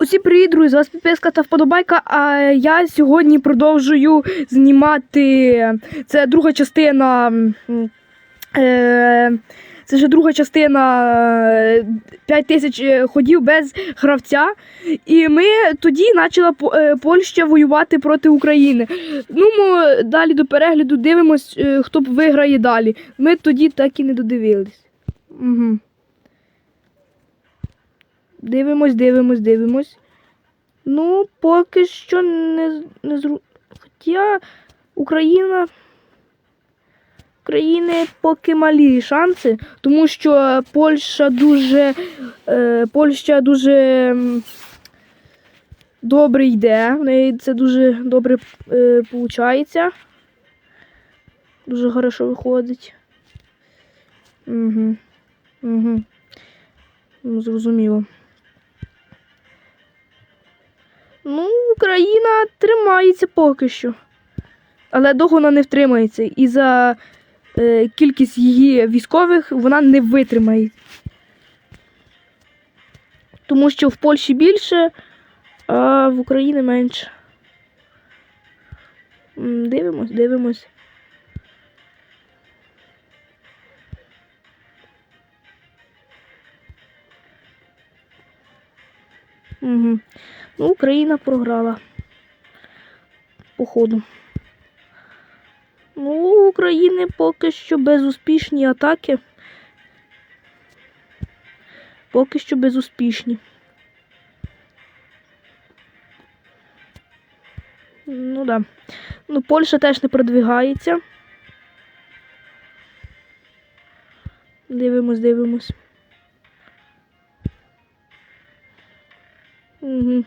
Усім привіт, друзі! З вас підписка та вподобайка. А я сьогодні продовжую знімати. Це друга частина. Е, це вже друга частина е, 5 тисяч е, ходів без гравця. І ми тоді почала е, Польща воювати проти України. Ну, ми далі до перегляду дивимось, е, хто виграє далі. Ми тоді так і не додивились. Угу. Дивимось, дивимось, дивимось. Ну, поки що не, не зру... Хоча Україна. України поки малі шанси, тому що Польща дуже. Е, Польща дуже добре йде. В неї це дуже добре е, виходить. Дуже хорошо виходить. Угу. Угу. Зрозуміло. Ну, Україна тримається поки що. Але довго вона не втримається. І за е, кількість її військових вона не витримає. Тому що в Польщі більше, а в Україні менше. Дивимось, дивимось. Угу. Ну, Україна програла. Походу. Ну, у України поки що безуспішні атаки. Поки що безуспішні. Ну да. Ну, Польща теж не продвигається. Дивимось, дивимось. Угу.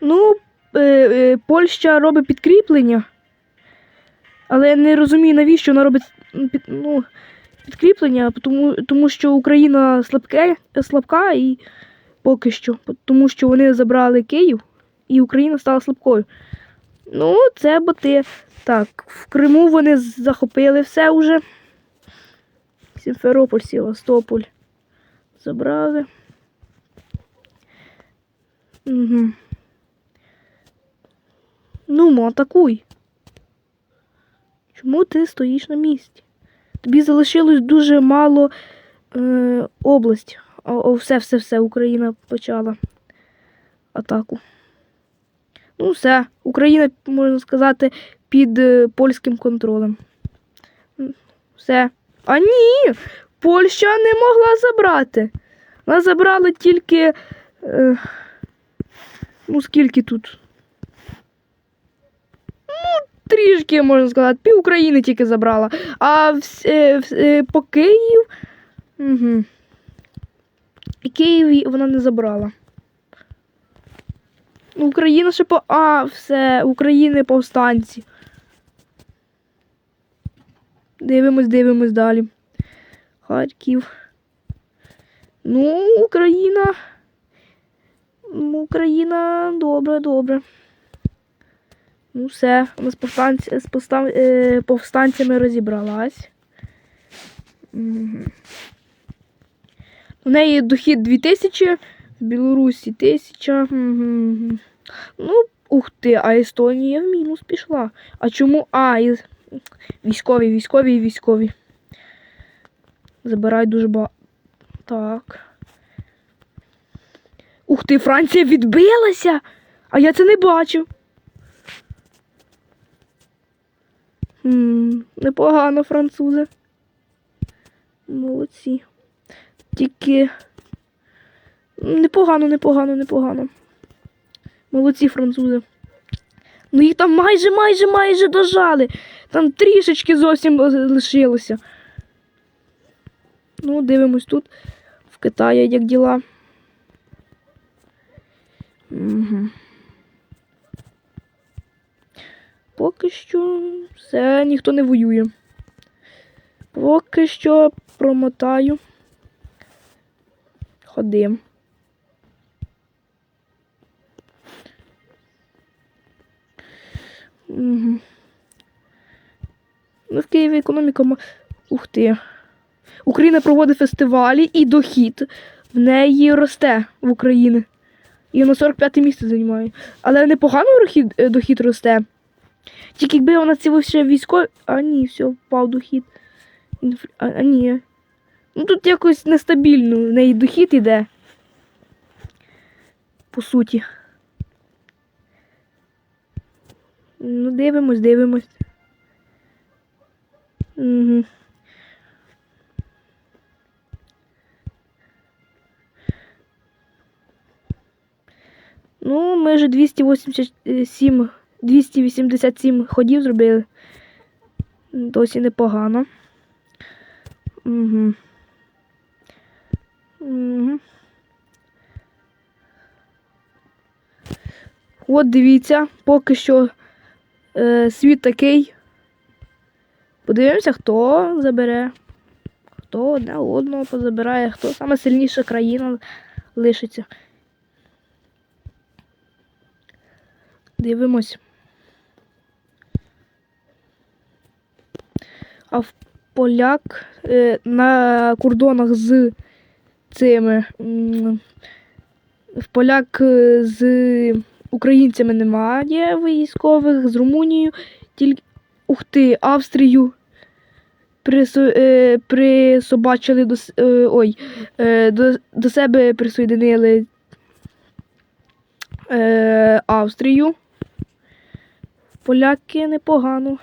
Ну, е, е, Польща робить підкріплення. Але я не розумію, навіщо вона робить під, ну, підкріплення, тому, тому що Україна слабке, слабка і поки що. Тому що вони забрали Київ і Україна стала слабкою. Ну, це боти. Так, в Криму вони захопили все вже. Сімферополь, Севастополь. Забрали. Угу. Ну, атакуй. Чому ти стоїш на місці? Тобі залишилось дуже мало е, область. О, о, все, все, все, Україна почала атаку. Ну, все. Україна, можна сказати, під е, польським контролем. Все. А ні! Польща не могла забрати. Вона забрала тільки. Е, ну, скільки тут? Ну, трішки, можна сказати, пів України тільки забрала. А вс- е, е, по Київ. Угу. Київ вона не забрала. Україна ще по. А, все, України повстанці. Дивимось, дивимось далі. Харків. Ну, Україна. Ну, Україна добре, добре. Ну, все, вона з, повстанці, з повстан, е, повстанцями розібралась. У неї дохід 2000, в Білорусі 1000. Мгм. Ну, ух ти, а Естонія в мінус пішла. А чому? А, військові, військові і військові. Забирають дуже багато. Так. Ух ти, Франція відбилася! А я це не бачив. Хм, непогано, французи. Молодці. Тільки. Непогано, непогано, непогано. Молодці французи. Ну їх там майже, майже, майже дожали. Там трішечки зовсім лишилося. Ну, дивимось тут. В Китаї як діла. Угу. Поки що все, ніхто не воює. Поки що промотаю. Ходим. Угу. Ну, в Києві економіка. ма- Ух ти. Україна проводить фестивалі і дохід в неї росте в Україні. І на 45 місце займає. Але непогано е, дохід росте. Тільки якби вона ці ще військові. А ні, все, впав дохід. А, а ні. Ну тут якось нестабільно. В неї дохід іде. По суті. Ну, дивимось, дивимось. Угу. Ну, ми вже 287, 287 ходів зробили. Досі непогано. Угу. Угу. От дивіться, поки що е, світ такий. Подивимося, хто забере. Хто одне одного позабирає, хто саме сильніша країна лишиться. Дивимось. А в поляк е, на кордонах з цими. В поляк е, з українцями немає військових, з Румунією, тільки ух ти, Австрію е, присобачили до, ой, до, до себе присоединили е, Австрію. Поляки непогано.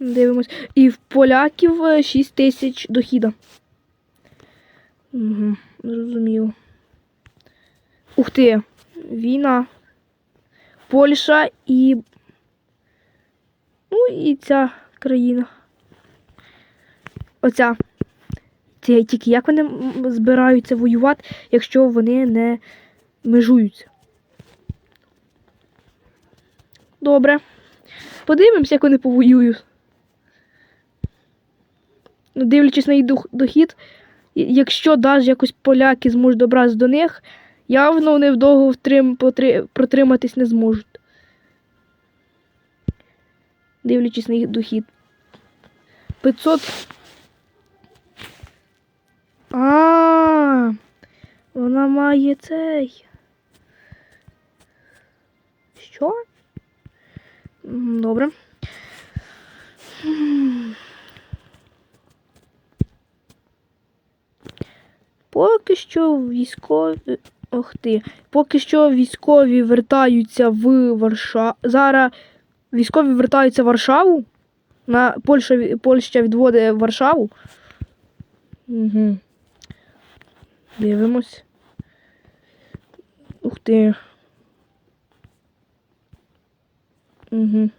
Дивимось. І в поляків е, 6 тисяч дохіда. Угу, зрозуміло. Ух ти, війна. Польща і. Ну і ця країна. Оця. Це тільки як вони збираються воювати, якщо вони не межуються. Добре. Подивимося, як вони повоюють. Ну, Дивлячись на їх дохід, якщо навіть якось поляки зможуть добратися до них, явно вони вдовго втрим, потри- протриматись не зможуть. Дивлячись на їх дохід. 500. А, вона має цей. Що? Добре. Поки що військові. Ох ти. Поки що військові вертаються в Варшаву. Зараз військові вертаються в Варшаву. На Польща, Польща відводить Варшаву. Угу. Дивимось. Ух ти. Угу.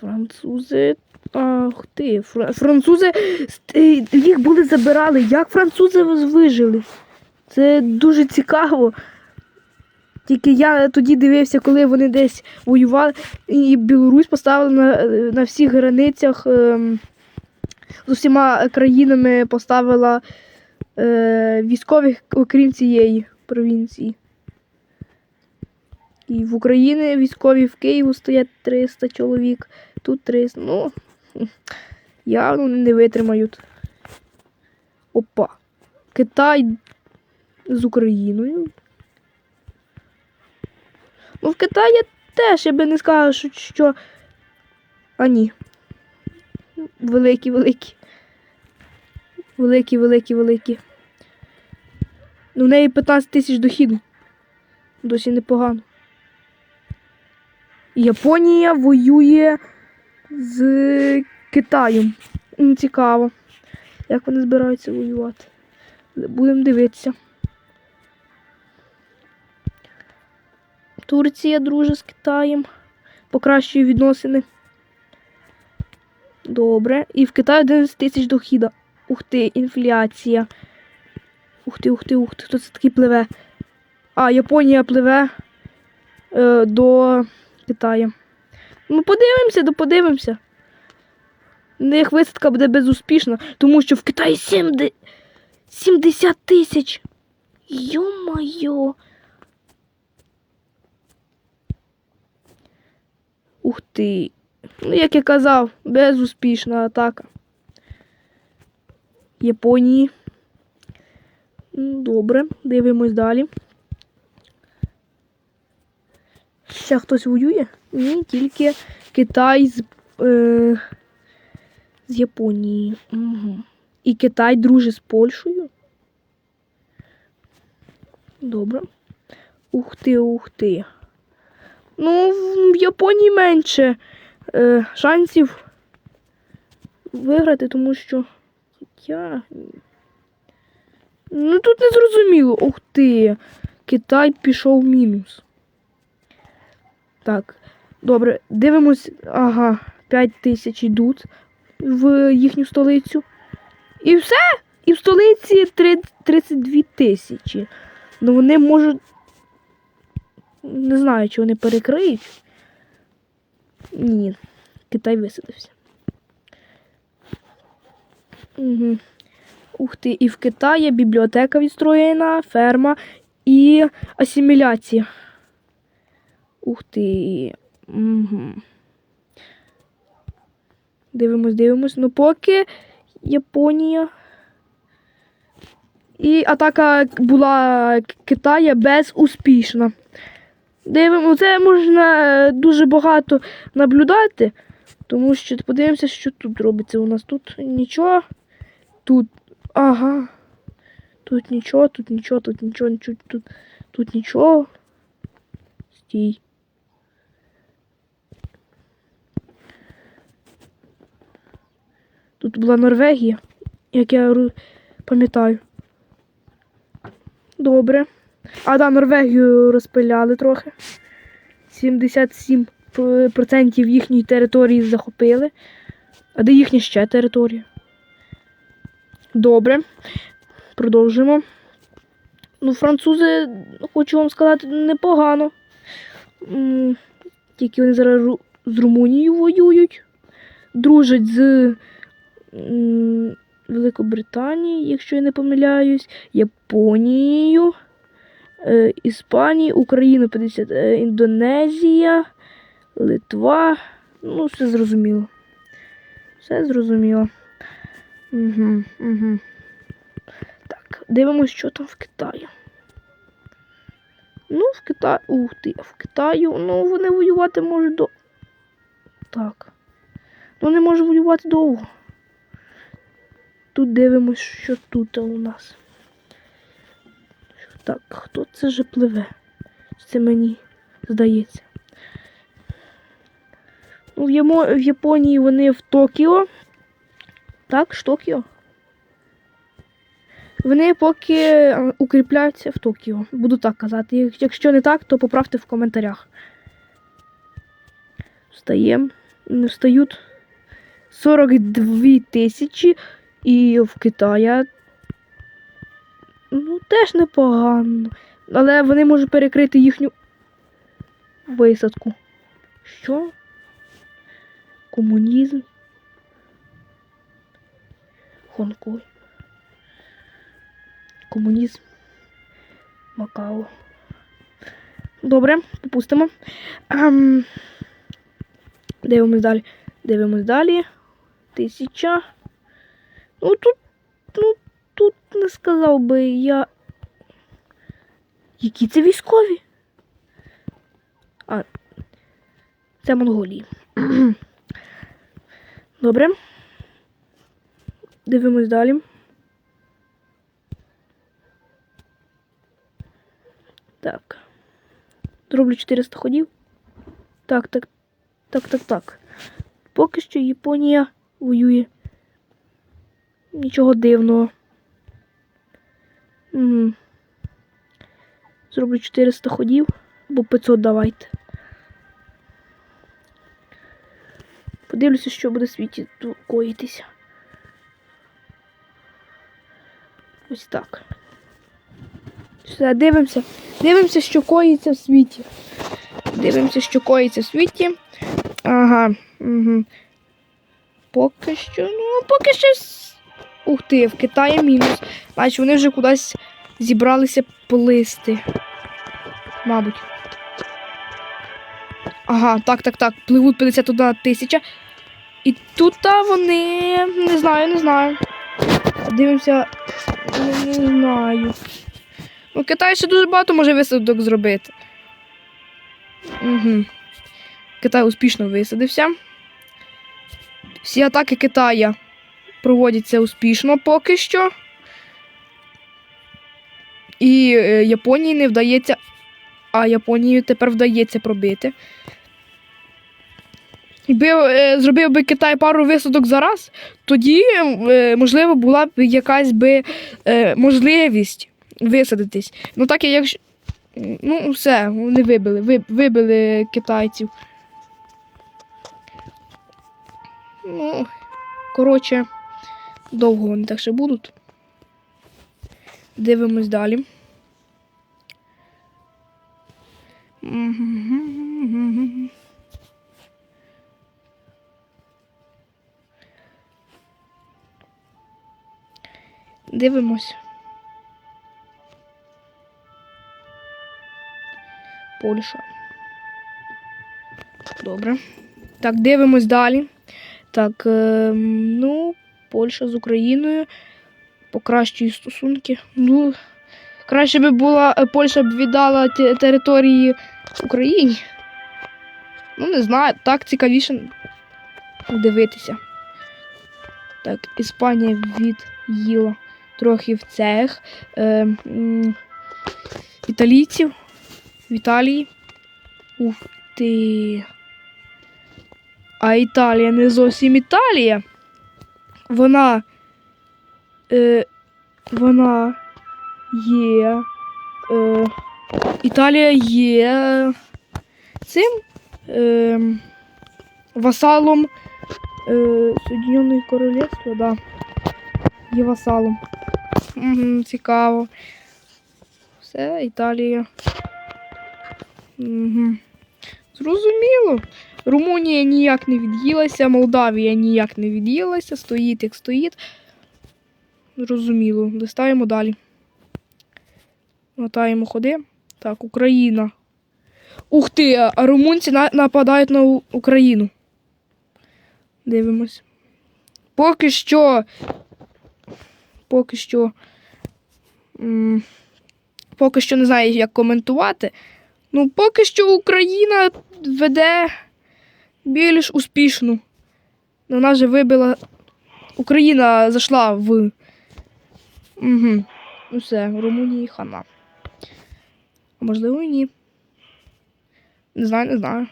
Французи. Ах ти. Фра- Французи е, їх були забирали. Як французи вижили? Це дуже цікаво. Тільки я тоді дивився, коли вони десь воювали, і Білорусь поставила на, на всіх границях ем, з усіма країнами поставила е, військових, окрім цієї провінції. І в Україні військові в Києву стоять 300 чоловік, тут 300. Ну, явно не витримають. Опа. Китай з Україною. Ну, в Китаї теж, я би не сказала, що. що... А ні. Великі, великі. Великі, великі, великі. Ну, в неї 15 тисяч дохіду. Досі непогано. Японія воює з Китаєм. Цікаво. Як вони збираються воювати. Будемо дивитися. Турція друже з Китаєм. Покращує відносини. Добре. І в Китаї 11 тисяч дохіда. Ух ти, інфляція. Ух ти, ух ти, ух ти. Хто це такий пливе? А, Японія пливе е, до Китаю. Ну, подивимося, да подивимося. Ну, Їх висадка буде безуспішна, тому що в Китаї 70 70 тисяч. Йо-моє. Ух ти. Ну, як я казав, безуспішна атака. Японії. Добре, дивимось далі. Ще хтось воює? Ні, тільки Китай з, е, з Японією. Угу. І Китай дружить з Польщею. Добре. Ух ти, ух ти. Ну, в Японії менше е, шансів виграти, тому що я. Ну тут не зрозуміло. Ух ти. Китай пішов в мінус. Так, добре, дивимось. Ага, 5 тисяч йдуть в їхню столицю. І все. І в столиці три- 32 тисячі. Ну вони можуть. Не знаю, чи вони перекриють. Ні, Китай висадився. Угу. Ух ти, і в Китаї бібліотека відстроєна, ферма і асиміляція. Ух ти. Угу. Дивимось, дивимось. Ну поки Японія. І атака була Китая безуспішна. Дивимо, це можна е, дуже багато наблюдати, тому що подивимося, що тут робиться. У нас тут нічого. Тут. Ага. Тут нічого, тут нічого, тут нічого, нічого, тут, тут нічого. Стій. Тут була Норвегія, як я пам'ятаю. Добре. А да, Норвегію розпиляли трохи. 77% їхньої території захопили. А де їхня ще територія? Добре. Продовжимо. Ну, французи, хочу вам сказати, непогано. Тільки вони зараз з Румунією воюють. Дружать з м, Великобританією, якщо я не помиляюсь, Японією, е, Іспанією, Україною 50, е, Індонезія, Литва. Ну, все зрозуміло. Все зрозуміло. Угу, угу. Так, дивимося, що там в Китаї. Ну, в Китаї. Ух ти, в Китаю, ну, вони воювати можуть до. Так. Ну, не можуть воювати довго. Тут дивимось, що тут у нас. Так, хто це же пливе? Це мені здається. Ну, в, Японії вони в Токіо. Так, ж Токіо. Вони поки укріпляються в Токіо. Буду так казати. Якщо не так, то поправте в коментарях. Встаємо. Не встають 42 тисячі. І в Китаї. Ну, теж непогано. Але вони можуть перекрити їхню висадку. Що? Комунізм. Хонкой. Комунізм. Макао. Добре, попустимо. Ем, дивимось далі. Дивимось далі. Тисяча. Ну тут. Ну, тут не сказав би я. Які це військові? А. Це Монголії. Добре. Дивимось далі. Так. Зроблю 400 ходів. Так, так, так, так, так. Поки що Японія воює. Нічого дивного. Угу. Зроблю 400 ходів, або 500 давайте. Подивлюся, що буде в світі коїтися. Ось так. Все, дивимося. Дивимося, що коїться в світі. Дивимося, що коїться в світі. Ага. Угу. Поки що, ну, поки що. Ух ти, в Китаї мінус. Значить, вони вже кудись зібралися плисти. Мабуть. Ага, так, так, так. Пливуть 51 тисяча. І тут вони. Не знаю, не знаю. Дивимося. Не, не знаю. Ну, Китай ще дуже багато може висадок зробити. Угу. Китай успішно висадився. Всі атаки Китая проводяться успішно поки що. І е, Японії не вдається. А Японії тепер вдається пробити. Якби е, зробив би Китай пару висадок за раз, тоді, е, можливо, була б якась би можливість висадитись. Ну так, як. Ну, все, вони вибили, вибили китайців. Ну, коротше, довго вони так ще будуть. Дивимось далі. Дивимось. Польща. Добре. Так, дивимось далі. Так, е, ну, Польща з Україною. Покращує стосунки. Ну, краще би була е, Польща б віддала території Україні. Ну, не знаю, так цікавіше дивитися. Так, Іспанія від'їла трохи в цех. Е, італійців в Італії. Ух ти. А Італія не зовсім Італія. Вона. Е, вона є. Е, Італія є цим е, васалом е, Соединеного Королівства, да. Є васалом. Угу, цікаво. Все, Італія. Угу. Зрозуміло. Румунія ніяк не від'їлася, Молдавія ніяк не від'їлася, стоїть як стоїть. Зрозуміло. Листаємо далі. Мотаємо ходи. Так, Україна. Ух ти, а- румунці на- нападають на Україну. Дивимось. Поки що. Поки що. м, Поки що не знаю, як коментувати. Ну, поки що Україна веде більш успішну. Вона вже вибила. Україна зайшла в. Угу. Ну все, в Румунії хана. А можливо і ні. Не знаю, не знаю.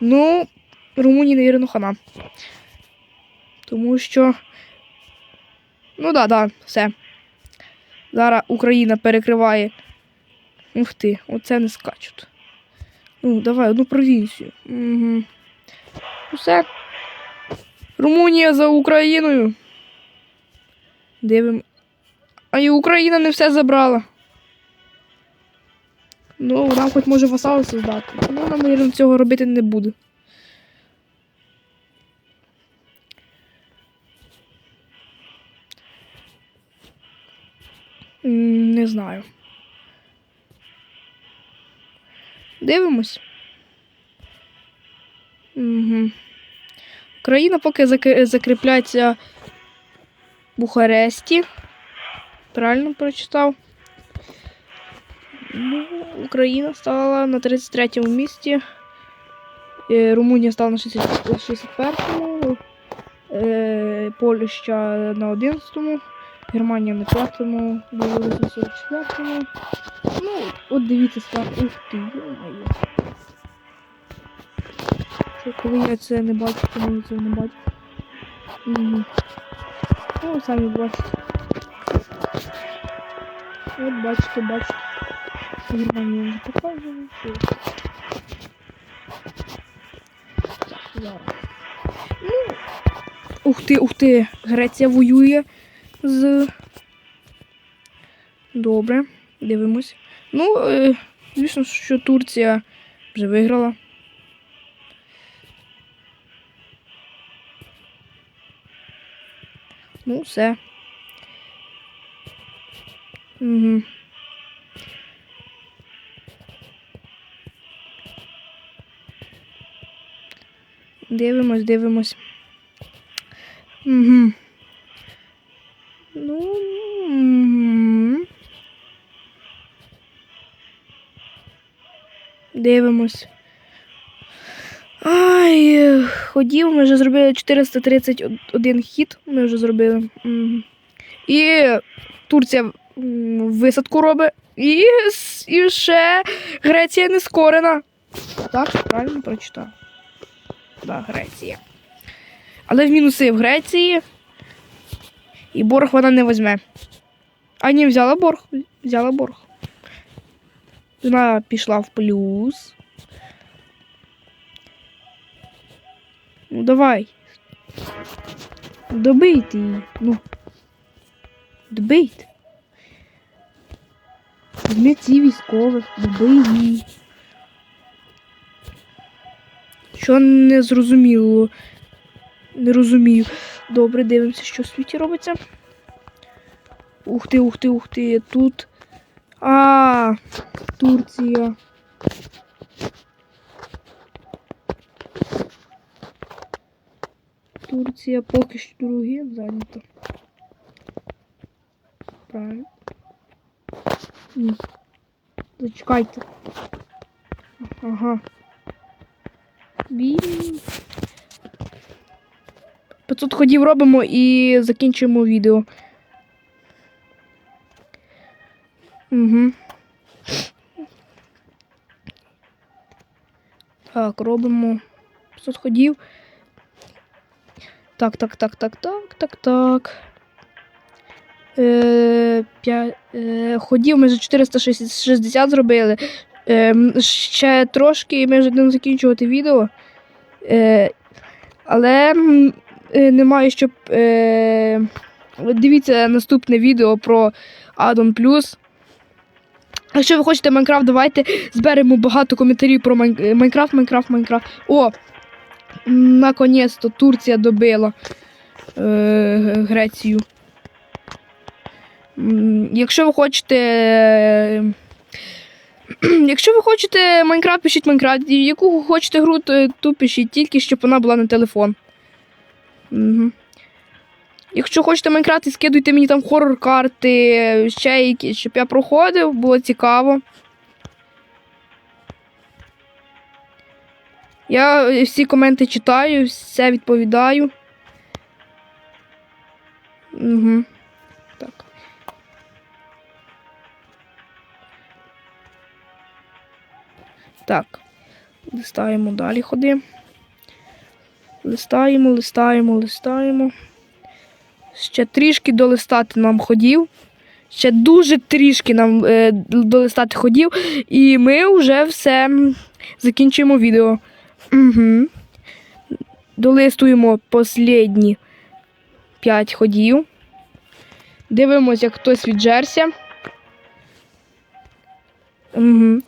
Ну, Румунії, навірно, хана. Тому що. Ну да, да, все. Зараз Україна перекриває. Ух ти, оце не скачуть. Ну, давай, одну провінцію. Угу. Все. Румунія за Україною. Дивимо. А і Україна не все забрала. Ну, вона хоч може васали создати. Ну, вона, мабуть, цього робити не буде. Не знаю. Дивимось. Угу. Україна поки зак- закріпляється в Бухаресті. Правильно прочитав. Ну, Україна стала на 33-му місці. Е, Румунія стала на 60 61-му. Е, Польща на 11-му. Германія на 5-му. Білорусь на 44-му. Ну, от дивіться, став. Ух ти, йо-моє. Коли я це не бачу, коли я це не бачу. Угу. Ну, самі бачите. От бачите, бачите. Германію не показую. Зараз. Ну, ух ти, ух ти. Греція воює з. Добре, дивимось. Ну, е, звісно, що Турція вже виграла. Ну, все. Угу. Дивимось, дивимось. Угу. Ну. Угу. Дивимось. Ай, ходів, ми вже зробили 431 хід. Ми вже зробили. І Турція висадку робить. І, і ще Греція не скорена. Так, правильно прочитав. Да, Греція. Але в мінуси в Греції. І борг вона не візьме. А ні, взяла борг. Взяла борг. Вона пішла в плюс. Ну давай. Добийте її. Ну. Добийте. Візьми ці військових, добий її. Що не зрозуміло. Не розумію. Добре, дивимося, що в світі робиться. Ух ти, ух ти, ух ти. Тут. А, Турція. Турція поки що друге зайнята. Правильно. Ні. Зачекайте. Ага. Він. 500 ходів робимо і закінчуємо відео. Угу. Так, робимо 500 ходів. Так, так, так, так, так, так, так. Е, п'я... е, ходів ми вже 460 зробили. Е, ще трошки і ми вже будемо закінчувати відео. Е, але е, немає, щоб. Е, дивіться наступне відео про Addon Plus. Якщо ви хочете Майнкрафт, давайте зберемо багато коментарів про Майн- Майнкрафт, Майнкрафт, Майнкрафт. О! Наконець-то Турція добила е, Грецію. Якщо ви хочете. е, Якщо ви хочете Майнкрафт, пишіть Майнкрафт. Яку хочете гру, то ту пишіть, тільки щоб вона була на телефон. Угу. Якщо хочете Майнкрафт, скидуйте мені там хорор-карти, ще якісь, щоб я проходив, було цікаво. Я всі коменти читаю, все відповідаю. Угу. Так. Так. Листаємо далі ходи. Листаємо, листаємо, листаємо. Ще трішки долистати нам ходів. Ще дуже трішки нам е, долистати ходів. І ми вже все закінчуємо відео. Угу. Долистуємо останні 5 ходів. Дивимося, як хтось віджерся. Угу.